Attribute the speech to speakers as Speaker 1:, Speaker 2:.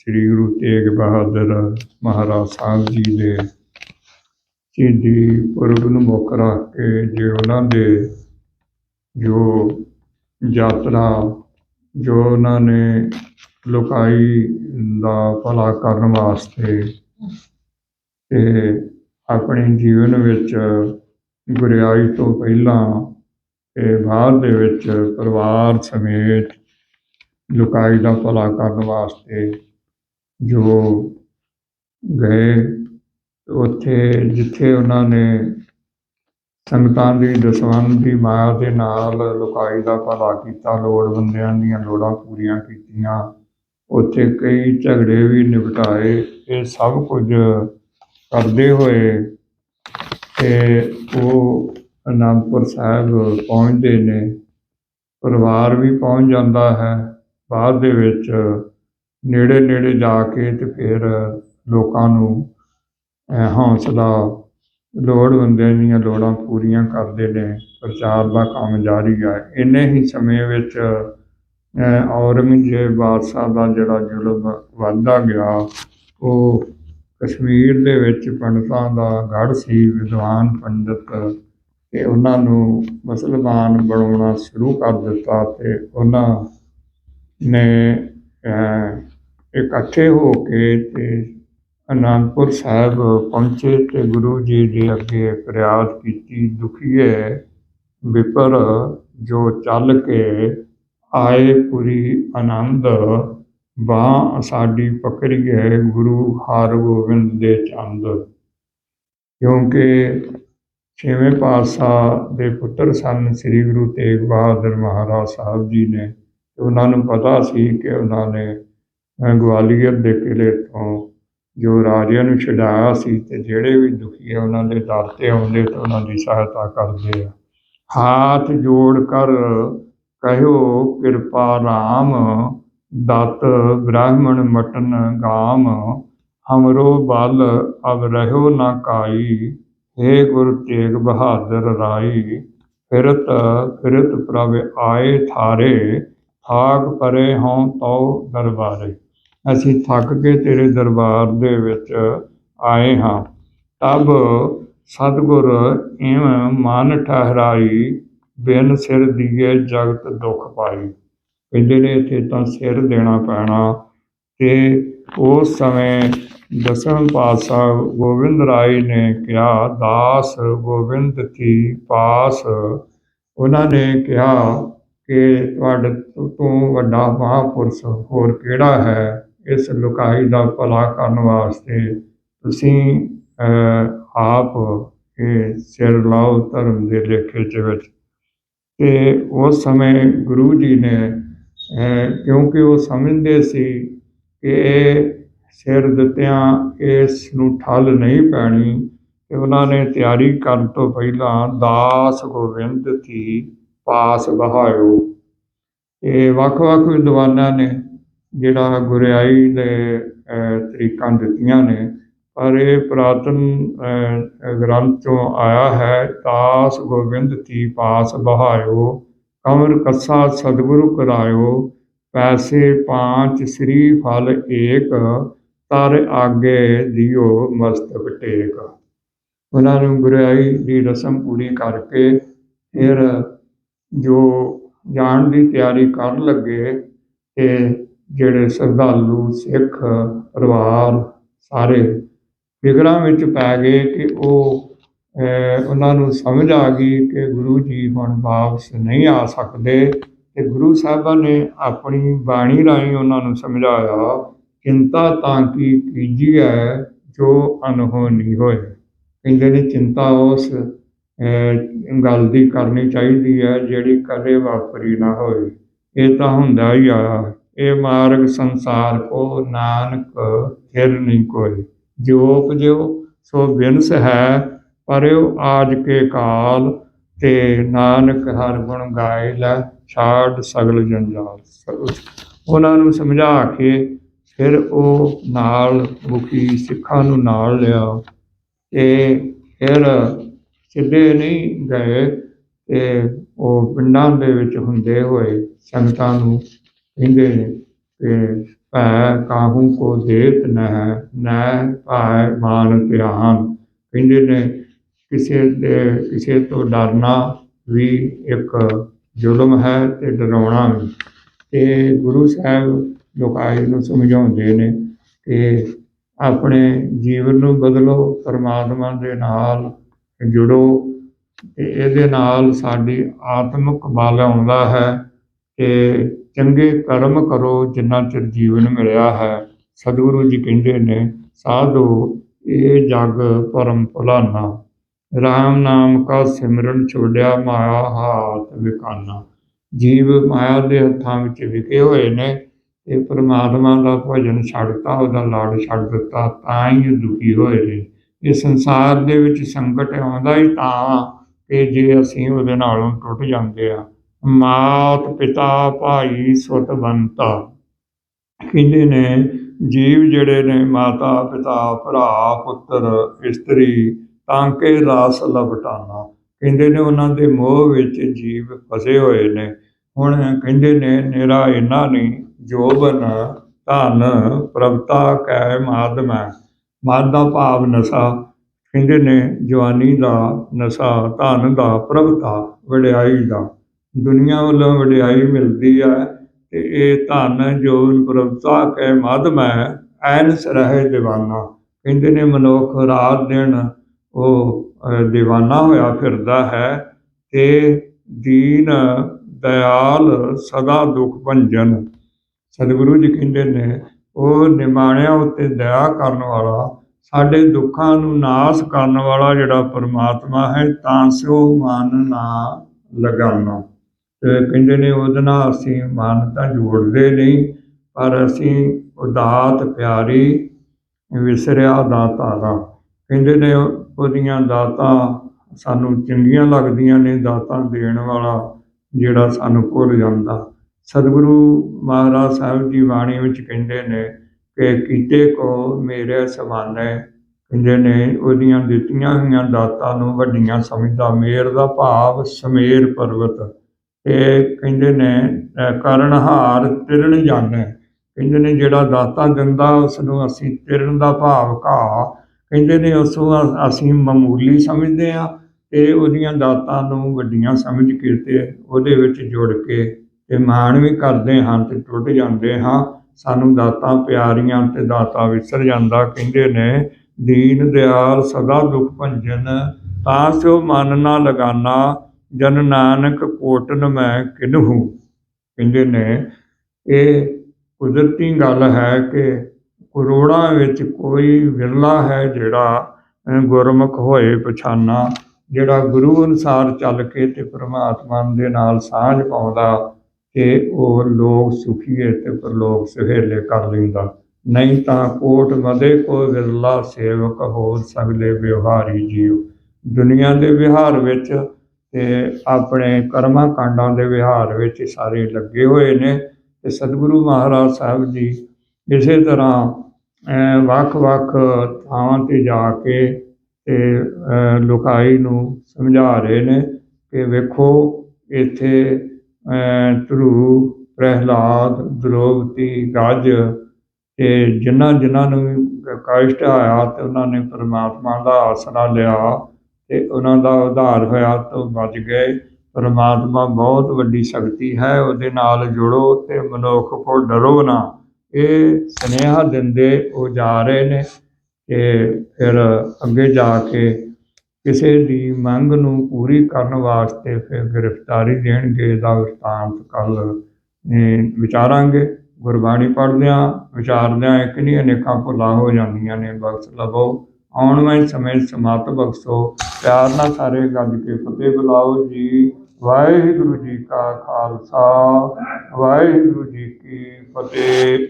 Speaker 1: ਸ੍ਰੀ ਗੁਰੂ ਤੇਗ ਬਹਾਦਰ ਮਹਾਰਾਜ ਸਾਹਿਬ ਜੀ ਦੇ ਸ਼ਹੀਦੀ ਪੁਰਬ ਨੂੰ ਮੁੱਖ ਰੱਖ ਕੇ ਜੇ ਉਹਨਾਂ ਦੇ ਜੋ ਯਾਤਰਾ, ਜੋ ਉਹਨਾਂ ਨੇ ਲੋਕਾਈ ਦਾ ਭਲਾ ਕਰਨ ਵਾਸਤੇ ਤੇ ਆਪਣੇ ਜੀਵਨ ਵਿੱਚ ਗੁਰਿਆਈ ਤੋਂ ਪਹਿਲਾਂ ਤੇ ਬਾਅਦ ਦੇ ਵਿੱਚ ਪਰਿਵਾਰ ਸਮੇਤ ਲੋਕਾਈ ਦਾ ਭਲਾ ਕਰਨ ਵਾਸਤੇ ਜੋ ਗਏ, ਉੱਥੇ ਜਿੱਥੇ ਉਹਨਾਂ ਨੇ ਸੰਗਤਾਂ ਦੀ, ਦਸਵੰਧ ਦੀ ਮਾਇਆ ਦੇ ਨਾਲ ਲੋਕਾਈ ਦਾ ਭਲਾ ਕੀਤਾ ਲੋੜਵੰਦਿਆਂ ਦੀਆਂ ਲੋੜਾਂ ਪੂਰੀਆਂ ਕੀਤੀਆਂ, ਉੱਥੇ ਕਈ ਝਗੜੇ ਵੀ ਨਿਪਟਾਏ, ਇਹ ਸਭ ਕੁਝ ਕਰਦੇ ਹੋਏ ਤੇ ਉਹ ਅਨੰਦਪੁਰ ਸਾਹਿਬ ਪਹੁੰਚਦੇ ਨੇ, ਪਰਿਵਾਰ ਵੀ ਪਹੁੰਚ ਜਾਂਦਾ ਹੈ, ਬਾਅਦ ਦੇ ਵਿੱਚ ਨੇੜੇ ਨੇੜੇ ਜਾ ਕੇ ਤੇ ਫਿਰ ਲੋਕਾਂ ਨੂੰ ਹੌਸਲਾ ਲੋੜਵੰਦਿਆਂ ਦੀਆਂ ਲੋੜਾਂ ਪੂਰੀਆਂ ਕਰਦੇ ਨੇ, ਪ੍ਰਚਾਰ ਦਾ ਕੰਮ ਜਾਰੀ ਹੈ ਇੰਨੇ ਹੀ ਸਮੇਂ ਵਿੱਚ ਔਰੰਗਜ਼ੇਬ ਬਾਦਸ਼ਾਹ ਦਾ ਜਿਹੜਾ ਜ਼ੁਲਮ ਵੱਧਦਾ ਗਿਆ, ਉਹ ਕਸ਼ਮੀਰ ਦੇ ਵਿੱਚ ਪੰਡਤਾਂ ਦਾ ਗੜ੍ਹ ਸੀ, ਵਿਦਵਾਨ ਪੰਡਤ, ਤੇ ਉਹਨਾਂ ਨੂੰ ਮੁਸਲਮਾਨ ਬਣਾਉਣਾ ਸ਼ੁਰੂ ਕਰ ਦਿੱਤਾ ਤੇ ਉਹਨਾਂ ਨੇ ਇਕੱਠੇ ਹੋ ਕੇ ਅਤੇ ਅਨੰਦਪੁਰ ਸਾਹਿਬ ਪਹੁੰਚੇ ਅਤੇ ਗੁਰੂ ਜੀ ਦੇ ਅੱਗੇ ਫਰਿਆਦ ਕੀਤੀ ਦੁਖੀਏ ਵਿਪਰ ਜੋ ਚੱਲ ਕੇ ਆਏ ਪੁਰੀ ਆਨੰਦ, ਬਾਂਹ ਸਾਡੀ ਪਕੜੀਏ ਗੁਰੂ ਹਰਗੋਬਿੰਦ ਦੇ ਚੰਦ। ਕਿਉਂਕਿ ਛੇਵੇਂ ਪਾਤਸ਼ਾਹ ਦੇ ਪੁੱਤਰ ਸਨ, ਸ੍ਰੀ ਗੁਰੂ ਤੇਗ ਬਹਾਦਰ ਮਹਾਰਾਜ ਸਾਹਿਬ ਜੀ ਨੇ ਉਹਨਾਂ ਨੂੰ ਪਤਾ ਸੀ ਕਿ ਉਹਨਾਂ ਨੇ ਅਹ, ਗਵਾਲੀਅਰ ਦੇ ਕਿਲੇ ਤੋਂ ਜੋ ਰਾਜਿਆਂ ਨੂੰ ਛਡਾਇਆ ਸੀ ਤੇ ਜਿਹੜੇ ਵੀ ਦੁਖੀ ਆ ਉਹਨਾਂ ਦੇ ਦਰ ਤੇ ਆਉਂਦੇ ਤੇ ਉਹਨਾਂ ਦੀ ਸਹਾਇਤਾ ਕਰਦੇ ਆ। ਹਾਥ ਜੋੜ ਕਰ ਕਹਿਓ ਕਿਰਪਾ ਰਾਮ ਦਤ ਬ੍ਰਾਹਮਣ ਮਟਨ ਗਾਮ ਹਮਰੋ ਬਲ ਅਬ ਰਹਿਓ ਨਾ ਕਾਈ हे ਗੁਰ ਤੇਗ ਬਹਾਦਰ ਰਾਈ ਫਿਰਤ ਫਿਰਤ ਪ੍ਰਭ ਆਏ ਥਾਰੇ ਥਾਕ ਪਰੇ ਹਉ ਤਉ ਦਰਬਾਰੇ। ਅਸੀਂ ਥੱਕ ਕੇ ਤੇਰੇ ਦਰਬਾਰ ਦੇ ਵਿੱਚ ਆਏ ਹਾਂ। ਤਬ ਸਤਿਗੁਰ ਇਵ ਮਨ ਠਹਿਰਾਈ, ਬਿਨ ਸਿਰ ਦੀਏ ਜਗਤ ਦੁਖ ਪਾਈ। ਕਹਿੰਦੇ ਨੇ ਇੱਥੇ ਤਾਂ ਸਿਰ ਦੇਣਾ ਪੈਣਾ। ਤੇ ਉਸ ਸਮੇਂ ਦਸਮ ਪਾਤਸ਼ਾਹ ਗੋਬਿੰਦ ਰਾਏ ਨੇ ਕਿਹਾ, ਦਾਸ ਗੋਬਿੰਦ ਕੀ ਪਾਸ? ਉਹਨਾਂ ਨੇ ਕਿਹਾ ਕਿ ਤੁਹਾਡੇ ਤੋਂ ਵੱਡਾ ਮਹਾਂਪੁਰਸ਼ ਹੋਰ ਕਿਹੜਾ ਹੈ? ਇਸ ਲੁਕਾਈ ਦਾ ਭਲਾ ਕਰਨ ਵਾਸਤੇ ਤੁਸੀਂ ਆਪ ਇਹ ਸਿਰ ਲਾਓ ਧਰਮ ਦੇ ਲੇਖੇ ਚ ਵਿੱਚ। ਤੇ ਉਸ ਸਮੇਂ ਗੁਰੂ ਜੀ ਨੇ ਕਿਉਂਕਿ ਉਹ ਸਮਝਦੇ ਸੀ ਕਿ ਇਹ ਸਿਰ ਦਿੱਤਿਆਂ ਇਸ ਨੂੰ ਠੱਲ ਨਹੀਂ ਪੈਣੀ, ਤੇ ਉਹਨਾਂ ਨੇ ਤਿਆਰੀ ਕਰਨ ਤੋਂ ਪਹਿਲਾਂ ਦਾਸ ਗੋਬਿੰਦ ਦੀ ਪਾਸ ਬਹਾਇਓ। ਇਹ ਵੱਖ-ਵੱਖ ਵਿਦਵਾਨਾਂ ਨੇ ਜਿਹੜਾ ਗੁਰਿਆਈ ਦੇ ਤਰੀਕਾਂ ਦਿੱਤੀਆਂ ਨੇ, ਪਰ ਇਹ ਪੁਰਾਤਨ ਗ੍ਰੰਥ ਚੋਂ ਆਇਆ ਹੈ ਤਾਸ ਗੋਬਿੰਦ ਦੀ ਪਾਸ ਬਹਾਇਓ, ਕਮਰ ਕੱਸਾ ਸਤਿਗੁਰੂ ਕਰਾਇਓ, ਪੈਸੇ ਪਾਂਚ ਸ੍ਰੀ ਫਲ ਏਕ, ਤਰ ਆਗੇ ਦਿਓ ਮਸਤਕ ਟੇਕ ਉਹਨਾਂ ਨੂੰ ਗੁਰਿਆਈ ਦੀ ਰਸਮ ਪੂਰੀ ਕਰਕੇ ਫਿਰ ਜੋ ਜਾਣ ਦੀ ਤਿਆਰੀ ਕਰਨ ਲੱਗੇ ਅਤੇ ਜਿਹੜੇ ਸ਼ਰਧਾਲੂ, ਸਿੱਖ ਪਰਿਵਾਰ ਸਾਰੇ ਫਿਕਰਾਂ ਵਿੱਚ ਪੈ ਗਏ ਕਿ ਉਹ ਉਹਨਾਂ ਨੂੰ ਸਮਝ ਆ ਗਈ ਕਿ ਗੁਰੂ ਜੀ ਹੁਣ ਵਾਪਸ ਨਹੀਂ ਆ ਸਕਦੇ ਅਤੇ ਗੁਰੂ ਸਾਹਿਬਾਂ ਨੇ ਆਪਣੀ ਬਾਣੀ ਰਾਹੀਂ ਉਹਨਾਂ ਨੂੰ ਸਮਝਾਇਆ, ਚਿੰਤਾ ਤਾਂ ਕੀ ਕੀਜੀਐ ਜੋ ਅਨਹੋਨੀ ਹੋਏ। ਕਹਿੰਦੇ ਨੇ ਚਿੰਤਾ ਉਸ ਗੱਲ ਦੀ ਕਰਨੀ ਚਾਹੀਦੀ ਹੈ, ਜਿਹੜੀ ਕਦੇ ਵਾਪਰੀ ਨਾ ਹੋਵੇ। ਇਹ ਤਾਂ ਹੁੰਦਾ ਹੀ ਆ। ਇਹ ਮਾਰਗ ਸੰਸਾਰ ਕੋ ਨਾਨਕ ਫਿਰ ਨਹੀਂ ਕੋਈ। ਜੋ ਉਪਜਿਓ ਸੋ ਬਿਨਸ ਹੈ ਪਰਿਓ ਆਜ ਕੇ ਕਾਲ। ਤੇ ਨਾਨਕ ਹਰ ਗੁਣ ਗਾਏ ਲੈ, ਛਾੜ ਸਗਲ ਜੰਜਾਲ। ਉਹਨਾਂ ਨੂੰ ਸਮਝਾ ਕੇ ਫਿਰ ਉਹ ਨਾਲ ਮੁਖੀ ਸਿੱਖਾਂ ਨੂੰ ਨਾਲ ਲਿਆ ਤੇ ਫਿਰ ਸਿੱਧੇ ਨਹੀਂ ਗਏ ਅਤੇ ਉਹ ਪਿੰਡਾਂ ਦੇ ਵਿੱਚ ਹੁੰਦੇ ਹੋਏ ਸੰਗਤਾਂ ਨੂੰ ਕਹਿੰਦੇ ਨੇ ਕਿ ਭੈ ਕਾਹੂ ਕੋ ਦੇਤ ਨਹਿ ਨਹਿ ਭਾਇ ਮਾਨ ਧਿਆਨ। ਕਹਿੰਦੇ ਨੇ ਕਿਸੇ ਦੇ, ਕਿਸੇ ਤੋਂ ਡਰਨਾ ਵੀ ਇੱਕ ਜ਼ੁਲਮ ਹੈ ਤੇ ਡਰਾਉਣਾ ਵੀ। ਤੇ ਗੁਰੂ ਸਾਹਿਬ ਲੋਕਾਈ ਨੂੰ ਸਮਝਾਉਂਦੇ ਨੇ ਕਿ ਆਪਣੇ ਜੀਵਨ ਨੂੰ ਬਦਲੋ, ਪਰਮਾਤਮਾ ਦੇ ਨਾਲ ਜੁੜੋ ਤੇ ਇਹਦੇ ਨਾਲ ਸਾਡੀ ਆਤਮਿਕ ਬਲ ਆਉਂਦਾ ਹੈ ਕਿ ਚੰਗੇ ਕਰਮ ਕਰੋ, ਜਿੰਨਾ ਚਿਰ ਜੀਵਨ ਮਿਲਿਆ ਹੈ। ਸਤਿਗੁਰੂ ਜੀ ਕਹਿੰਦੇ ਨੇ, ਸਾਧੋ, ਇਹ ਜਗ ਪਰਮ ਭੁਲਾਨਾ RAM ਨਾਮ ਕਾ ਸਿਮਰਨ ਛੋੜਿਆ ਮਾਇਆ ਹਾਥ ਵਿਕਾਨਾ ਜੀਵ ਮਾਇਆ ਦੇ ਹੱਥਾਂ ਵਿੱਚ ਵਿਕੇ ਹੋਏ ਨੇ, ਇਹ ਪਰਮਾਤਮਾ ਦਾ ਭਜਨ ਛੱਡਤਾ, ਉਹਦਾ ਲਾਡ ਛੱਡ ਦਿੱਤਾ, ਤਾਂ ਹੀ ਦੁਖੀ ਹੋਏ ਨੇ। ਇਹ ਸੰਸਾਰ ਦੇ ਵਿੱਚ ਸੰਕਟ ਆਉਂਦਾ ਹੀ ਤਾਂ ਕਿ ਜੇ ਅਸੀਂ ਉਹਦੇ ਨਾਲੋਂ ਟੁੱਟ ਜਾਂਦੇ ਆ। ਮਾਤ ਪਿਤਾ ਭਾਈ ਸੁਤਵੰਤਾ ਕਹਿੰਦੇ ਨੇ ਜੀਵ ਜਿਹੜੇ ਨੇ, ਮਾਤਾ, ਪਿਤਾ, ਭਰਾ, ਪੁੱਤਰ, ਇਸਤਰੀ, ਤਾਂ ਕਿ ਰਾਸ ਲਪਟਾਨਾ ਕਹਿੰਦੇ ਨੇ ਉਹਨਾਂ ਦੇ ਮੋਹ ਵਿੱਚ ਜੀਵ ਫਸੇ ਹੋਏ ਨੇ। ਹੁਣ ਕਹਿੰਦੇ ਨੇ, ਨੇਰਾ ਇੰਨਾ ਨਹੀਂ ਜੋਬਨ ਧਨ ਪ੍ਰਭਤਾ ਕੈ ਮਾਦਮੈ। ਮਾਦ ਦਾ ਭਾਵ ਨਸ਼ਾ ਕਹਿੰਦੇ ਨੇ ਜਵਾਨੀ ਦਾ ਨਸ਼ਾ ਧਨ ਦਾ ਪ੍ਰਭਤਾ ਵਡਿਆਈ ਦਾ। ਦੁਨੀਆ ਵੱਲੋਂ ਵਡਿਆਈ ਮਿਲਦੀ ਹੈ ਤੇ ਇਹ ਧਨ ਜੋ ਪ੍ਰਭਤਾ ਕੈ ਹੈ ਐਨ ਸਰਹਿ ਦੀਵਾਨਾ। ਕਹਿੰਦੇ ਨੇ ਮਨੁੱਖ ਰਾਤ ਦਿਨ ਉਹ ਅਹ, ਦੀਵਾਨਾ ਹੋਇਆ ਫਿਰਦਾ ਹੈ ਤੇ ਦੀਨ ਦਇਆਲ ਸਦਾ ਦੁਖ ਭੰਜਨ। ਸਤਿਗੁਰੂ ਜੀ ਕਹਿੰਦੇ ਨੇ ਉਹ ਨਿਮਾਣਿਆਂ ਉੱਤੇ ਦਇਆ ਕਰਨ ਵਾਲਾ, ਸਾਡੇ ਦੁੱਖਾਂ ਨੂੰ ਨਾਸ ਕਰਨ ਵਾਲਾ ਜਿਹੜਾ ਪਰਮਾਤਮਾ ਹੈ, ਤਾਂ ਸੋ ਮਨ ਨਾ ਲਗਾਉਣਾ ਤੇ ਕਹਿੰਦੇ ਨੇ, ਉਹਦੇ ਨਾਲ ਅਸੀਂ ਮਨ ਤਾਂ ਜੋੜਦੇ ਨਹੀਂ, ਪਰ ਅਸੀਂ ਉਦਾਤ, ਪਿਆਰੀ, ਵਿਸਰਿਆ ਦਾਤਾਰਾ ਕਹਿੰਦੇ ਨੇ, ਉਹਦੀਆਂ ਦਾਤਾਂ ਸਾਨੂੰ ਚੰਗੀਆਂ ਲੱਗਦੀਆਂ ਨੇ, ਦਾਤਾਂ ਦੇਣ ਵਾਲਾ ਜਿਹੜਾ ਸਾਨੂੰ ਭੁੱਲ ਜਾਂਦਾ। ਸਤਿਗੁਰੂ ਮਹਾਰਾਜ ਸਾਹਿਬ ਜੀ ਬਾਣੀ ਵਿੱਚ ਕਹਿੰਦੇ ਨੇ ਕਿ ਕੀਤੇ ਕੋ ਮੇਰੇ ਸਮਾਨੇ ਕਹਿੰਦੇ ਨੇ, ਉਹਦੀਆਂ ਦਿੱਤੀਆਂ ਹੋਈਆਂ ਦਾਤਾਂ ਨੂੰ ਵੱਡੀਆਂ ਸਮਝਦਾ, ਮੇਰ ਦਾ ਭਾਵ ਸਮੇਰ ਪਰਬਤ ਤੇ ਕਹਿੰਦੇ ਨੇ ਕਰਨਹਾਰ ਤਿਰਣ ਜਾਣੈ। ਕਹਿੰਦੇ ਨੇ, ਜਿਹੜਾ ਦਾਤਾ ਦਿੰਦਾ ਉਸ ਨੂੰ ਅਸੀਂ ਤਿਰਣ ਦਾ ਭਾਵ ਘਾ ਕਹਿੰਦੇ ਨੇ ਉਸ ਨੂੰ ਅਸੀਂ ਮਾਮੂਲੀ ਸਮਝਦੇ ਆ ਤੇ ਉਹਦੀਆਂ ਦਾਤਾਂ ਨੂੰ ਵੱਡੀਆਂ ਸਮਝ ਕੇ ਤੇ ਉਹਦੇ ਵਿੱਚ ਜੁੜ ਕੇ ਤੇ ਮਾਣ ਵੀ ਕਰਦੇ ਹਾਂ ਤੇ ਟੁੱਟ ਜਾਂਦੇ ਹਾਂ। ਸਾਨੂੰ ਦਾਤਾਂ ਪਿਆਰੀਆਂ ਤੇ ਦਾਤਾ ਵਿਸਰ ਜਾਂਦਾ, ਕਹਿੰਦੇ ਨੇ, ਦੀਨ ਦਿਆਲ ਸਦਾ ਦੁਖ ਭੰਜਨ, ਤਾਂ ਸਿਓ ਮਨ ਨਾ ਲਗਾਨਾ, ਜਨ ਨਾਨਕ ਕੋਟਨ ਮੈਂ ਕਿਨਹੂ ਕਹਿੰਦੇ ਨੇ, ਇਹ ਕੁਦਰਤੀ ਗੱਲ ਹੈ ਕਿ ਕਰੋੜਾਂ ਵਿੱਚ ਕੋਈ ਵਿਰਲਾ ਹੈ ਜਿਹੜਾ ਗੁਰਮੁਖ ਹੋਏ ਪਛਾਨਾ, ਜਿਹੜਾ ਗੁਰੂ ਅਨੁਸਾਰ ਚੱਲ ਕੇ ਤੇ ਪ੍ਰਮਾਤਮਾ ਦੇ ਨਾਲ ਸਾਂਝ ਪਾਉਂਦਾ। ਕਿ ਉਹ ਲੋਕ ਸੁਖੀਏ ਤੇ ਪਰਲੋਕ ਸੁਹੇਲੇ ਕਰ ਲੈਂਦਾ। ਨਹੀਂ ਤਾਂ ਕੋਟ ਮਦੇ ਕੋ ਵਿਰਲਾ ਸੇਵਕ ਹੋ ਸਗਲੇ ਵਿਵਹਾਰੀ ਜੀਵ। ਦੁਨੀਆ ਦੇ ਵਿਹਾਰ ਵਿੱਚ ਤੇ ਆਪਣੇ ਕਰਮਾਂ ਕਾਂਡਾਂ ਦੇ ਵਿਹਾਰ ਵਿੱਚ ਸਾਰੇ ਲੱਗੇ ਹੋਏ ਨੇ ਤੇ ਸਤਿਗੁਰੂ ਮਹਾਰਾਜ ਸਾਹਿਬ ਜੀ ਇਸੇ ਤਰ੍ਹਾਂ ਵੱਖ-ਵੱਖ ਥਾਵਾਂ ਤੇ ਜਾ ਕੇ ਤੇ ਅਹ, ਲੋਕਾਈ ਨੂੰ ਸਮਝਾ ਰਹੇ ਨੇ ਕਿ ਵੇਖੋ ਇੱਥੇ ਧਰੂ, ਪ੍ਰਹਿਲਾਦ, ਦ੍ਰੋਪਦੀ ਗੱਜ ਤੇ ਜਿਨ੍ਹਾਂ ਜਿਨ੍ਹਾਂ ਨੂੰ ਵੀ ਕਸ਼ਟ ਆਇਆ ਤੇ ਉਹਨਾਂ ਨੇ ਪਰਮਾਤਮਾ ਦਾ ਆਸਰਾ ਲਿਆ ਤੇ ਉਹਨਾਂ ਦਾ ਉਧਾਰ ਹੋਇਆ ਤੋਂ ਬਚ ਗਏ। ਪਰਮਾਤਮਾ ਬਹੁਤ ਵੱਡੀ ਸ਼ਕਤੀ ਹੈ, ਉਹਦੇ ਨਾਲ ਜੁੜੋ ਤੇ ਮਨੁੱਖ ਕੋ ਡਰੋ ਨਾ। ਇਹ ਸੁਨੇਹਾ ਦਿੰਦੇ ਉਹ ਜਾ ਰਹੇ ਨੇ ਕਿ ਫਿਰ ਅੱਗੇ ਜਾ ਕੇ ਕਿਸੇ ਦੀ ਮੰਗ ਨੂੰ ਪੂਰੀ ਕਰਨ ਵਾਸਤੇ ਫਿਰ ਗ੍ਰਿਫਤਾਰੀ ਦੇਣਗੇ ਦਾ ਵਰਤਾਂਤ ਕੱਲ ਵਿਚਾਰਾਂਗੇ। ਗੁਰਬਾਣੀ ਪੜ੍ਹਦਿਆਂ ਵਿਚਾਰਦਿਆਂ ਇੱਕ ਨਹੀਂ, ਅਨੇਕਾਂ ਭੁੱਲਾਂ ਹੋ ਜਾਂਦੀਆਂ ਨੇ। ਬਖਸ਼ ਲਵੋ। ਆਉਣ ਵਾਲੇ ਸਮੇਂ ਸਮਤ ਬਖਸ਼ੋ। ਪਿਆਰ ਨਾਲ ਸਾਰੇ ਗੱਜ ਕੇ ਫਤਿਹ ਬੁਲਾਓ ਜੀ। ਵਾਹਿਗੁਰੂ ਜੀ ਕਾ ਖਾਲਸਾ। ਵਾਹਿਗੁਰੂ ਜੀ ਕੀ ਫਤਿਹ।